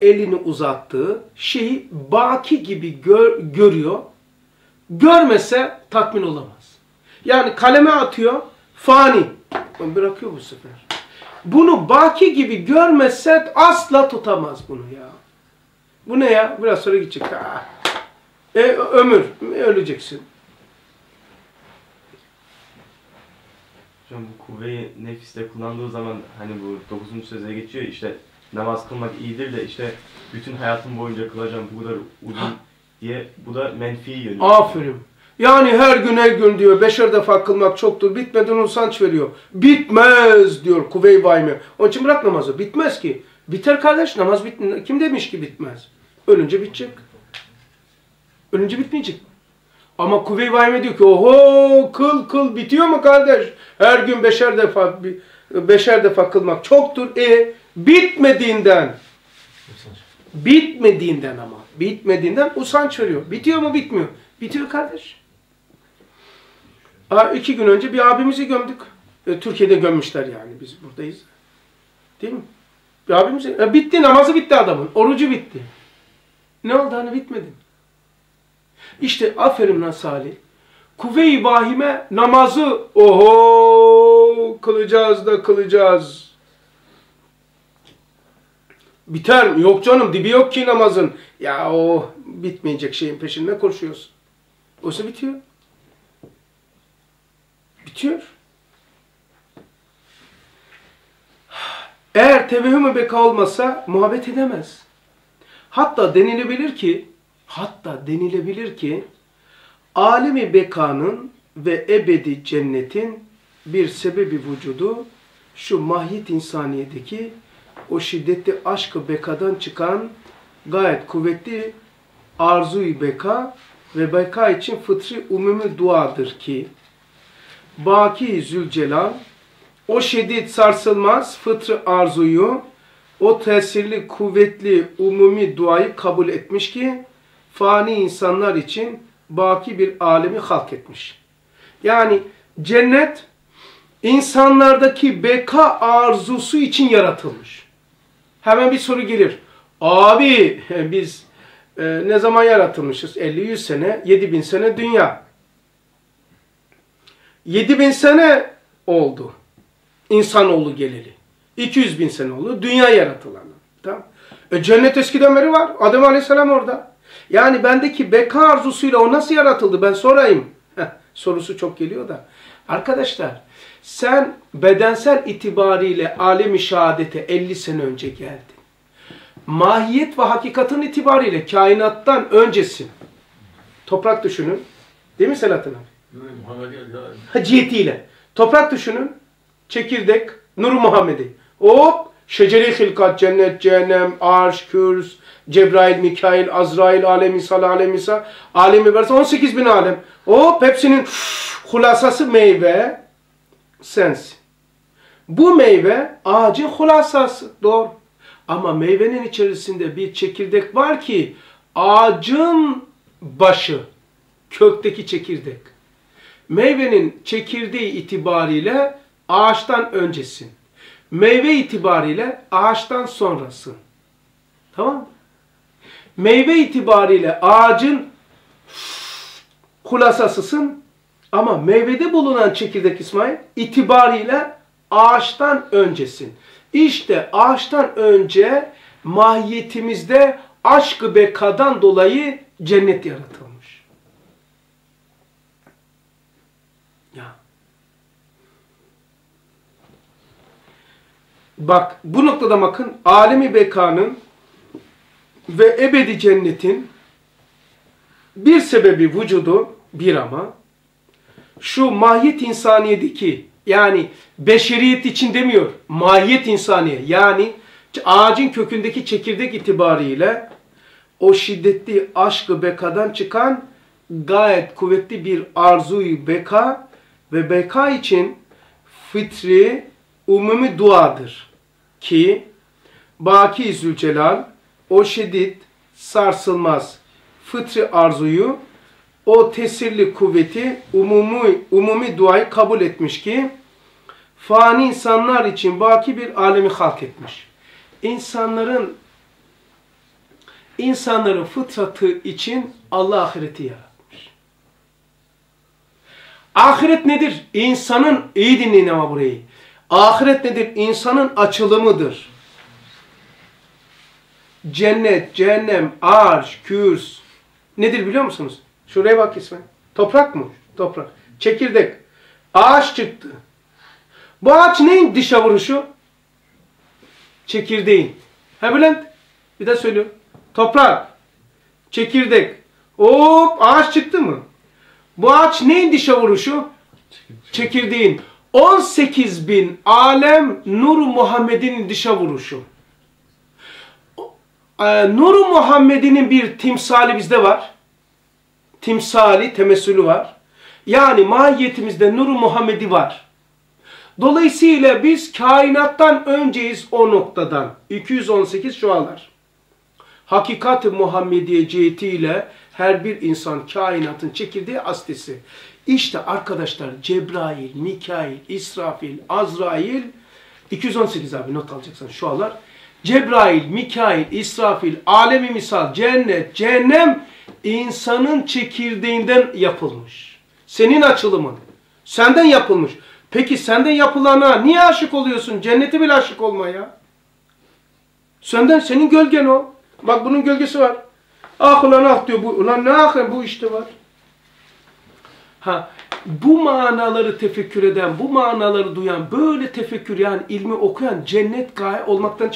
elini uzattığı şeyi baki gibi gör, görüyor. Görmese tatmin olamaz. Yani kaleme atıyor, fani. Bırakıyor bu sefer. Bunu baki gibi görmezse asla tutamaz bunu ya. Bu ne ya? Biraz sonra gidecek. Ah. E, ömür. Öleceksin. Hocam bu kuvve-i nefiste kullandığı zaman hani bu 9. söze geçiyor işte namaz kılmak iyidir de işte bütün hayatım boyunca kılacağım bu kadar uzun diye bu da menfi yönü. Aferin. Yani her gün her gün diyor beşer defa kılmak çoktur. Bitmeden usanç veriyor. Bitmez diyor kuvve-i vahime. Onun için bırak namazı. Bitmez ki. Biter kardeş namaz bit Kim demiş ki bitmez? Ölünce bitecek. Ölünce bitmeyecek. Ama kuvve-i vahime diyor ki oho kıl kıl bitiyor mu kardeş? Her gün beşer defa beşer defa kılmak çoktur. E bitmediğinden bitmediğinden ama bitmediğinden usanç veriyor. Bitiyor mu bitmiyor. Bitiyor kardeş. Aa, iki gün önce bir abimizi gömdük. E, Türkiye'de gömmüşler yani biz buradayız. Değil mi? Bir abimizi. E, bitti namazı bitti adamın. Orucu bitti. Ne oldu hani bitmedi. İşte aferin lan Salih. Kuvve-i vahime namazı oho kılacağız da kılacağız. Biter mi? Yok canım dibi yok ki namazın. Ya o bitmeyecek şeyin peşinde koşuyorsun. Oysa bitiyor. Bitiyor. Eğer tevehüm-ü beka olmasa muhabbet edemez. Hatta denilebilir ki hatta denilebilir ki alemi bekanın ve ebedi cennetin bir sebebi vücudu şu mahiyet insaniyedeki o şiddetli aşkı bekadan çıkan gayet kuvvetli arzuyu beka ve beka için fıtri umumi duadır ki Baki Zülcelal o şiddet sarsılmaz fıtrı arzuyu o tesirli kuvvetli umumi duayı kabul etmiş ki fani insanlar için baki bir alemi halk etmiş. Yani cennet insanlardaki beka arzusu için yaratılmış. Hemen bir soru gelir. Abi biz e, ne zaman yaratılmışız? 50-100 sene, 7000 sene dünya. 7000 sene oldu insanoğlu geleli. 200 bin sene oldu dünya yaratılanı. Tamam. E, cennet eskiden beri var. Adem Aleyhisselam orada. Yani bendeki beka arzusuyla o nasıl yaratıldı ben sorayım. Heh, sorusu çok geliyor da. Arkadaşlar sen bedensel itibariyle alemi şehadete 50 sene önce geldin. Mahiyet ve hakikatin itibariyle kainattan öncesin. Toprak düşünün. Değil mi Selahattin abi? Cihetiyle. Toprak düşünün. Çekirdek. Nur Muhammed'i. Hop. Şeceri hilkat, cennet, cehennem, arş, kürs, Cebrail, Mikail, Azrail, alem İsa, alem İsa, alemi varsa 18 bin alem. Hop hepsinin hulasası meyve sensin. Bu meyve ağacın hulasası. Doğru. Ama meyvenin içerisinde bir çekirdek var ki ağacın başı, kökteki çekirdek. Meyvenin çekirdeği itibariyle ağaçtan öncesin. Meyve itibariyle ağaçtan sonrasın. Tamam? Meyve itibariyle ağacın hulasasısın ama meyvede bulunan çekirdek İsmail itibariyle ağaçtan öncesin. İşte ağaçtan önce mahiyetimizde aşkı bekadan dolayı cennet yaratılmış. Ya. Bak bu noktada bakın alemi bekanın ve ebedi cennetin bir sebebi vücudu bir ama şu mahiyet insaniyedeki yani beşeriyet için demiyor mahiyet insaniye yani ağacın kökündeki çekirdek itibariyle o şiddetli aşkı bekadan çıkan gayet kuvvetli bir arzuyu beka ve beka için fitri umumi duadır ki Baki Zülcelal o şiddet sarsılmaz fıtri arzuyu o tesirli kuvveti umumi, umumi duayı kabul etmiş ki fani insanlar için baki bir alemi halk etmiş. İnsanların insanların fıtratı için Allah ahireti yaratmış. Ahiret nedir? İnsanın, iyi dinleyin ama burayı. Ahiret nedir? İnsanın açılımıdır. Cennet, cehennem, arş, kürs. Nedir biliyor musunuz? Şuraya bak İsmail. Toprak mı? Toprak. Çekirdek. Ağaç çıktı. Bu ağaç neyin dışa vuruşu? Çekirdeğin. Ha Bülent? Bir de söylüyorum. Toprak. Çekirdek. Hop ağaç çıktı mı? Bu ağaç neyin dışa vuruşu? Çekirdeğin. 18 bin alem Nur Muhammed'in dışa vuruşu. Ee, Nur Muhammed'in bir timsali bizde var. Timsali, temessülü var. Yani mahiyetimizde Nur Muhammed'i var. Dolayısıyla biz kainattan önceyiz o noktadan. 218 şualar. Hakikat-ı Muhammediye cihetiyle her bir insan kainatın çekirdeği aslisi. İşte arkadaşlar Cebrail, Mikail, İsrafil, Azrail 218 abi not alacaksan şualar. Cebrail, Mikail, İsrafil, alemi misal, cennet, cehennem insanın çekirdeğinden yapılmış. Senin açılımın. Senden yapılmış. Peki senden yapılana niye aşık oluyorsun? Cennete bile aşık olma ya. Senden senin gölgen o. Bak bunun gölgesi var. Ah ulan ah diyor bu. Ulan ne ah bu işte var. Ha, bu manaları tefekkür eden, bu manaları duyan, böyle tefekkür yani ilmi okuyan cennet gaye olmaktan.